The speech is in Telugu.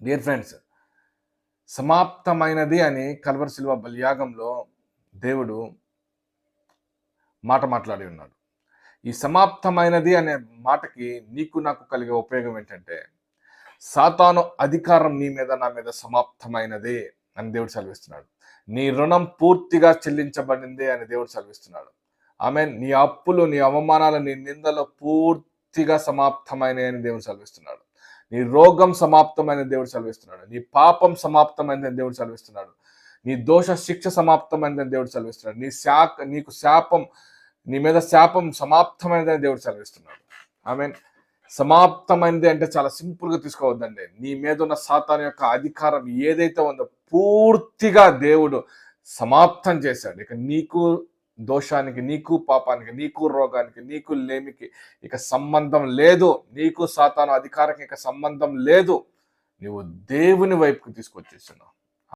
డియర్ ఫ్రెండ్స్ సమాప్తమైనది అని కల్వర్ శిల్వ బలియాగంలో దేవుడు మాట మాట్లాడి ఉన్నాడు. ఈ సమాప్తమైనది అనే మాటకి నీకు నాకు కలిగే ఉపయోగం ఏంటంటే సాతాను అధికారం నీ మీద నా మీద సమాప్తమైనది అని దేవుడు సెలవిస్తున్నాడు. నీ రుణం పూర్తిగా చెల్లించబడింది అని దేవుడు సెలవిస్తున్నాడు. ఆమె నీ అప్పులు నీ అవమానాలు నీ నిందలు పూర్తిగా సమాప్తమైనవి అని దేవుడు సెలవిస్తున్నాడు. నీ రోగం సమాప్తమైన దేవుడు సెలవిస్తున్నాడు. నీ పాపం సమాప్తమైందని దేవుడు సెలవిస్తున్నాడు. నీ దోష శిక్ష సమాప్తమైందని దేవుడు సెలవిస్తున్నాడు. నీ శాఖ నీకు శాపం నీ మీద శాపం సమాప్తమైనదని దేవుడు సెలవిస్తున్నాడు. మీన్ సమాప్తమైనది అంటే చాలా సింపుల్గా తీసుకోవద్దండి. నీ మీద ఉన్న సాతాన్ యొక్క అధికారం ఏదైతే ఉందో పూర్తిగా దేవుడు సమాప్తం చేశాడు. ఇక నీకు దోషానికి నీకు పాపానికి నీకు రోగానికి నీకు లేమికి ఇక సంబంధం లేదు. నీకు సాతాను అధికారికి ఇక సంబంధం లేదు. నువ్వు దేవుని వైపుకి తీసుకొచ్చేస్తున్నావు.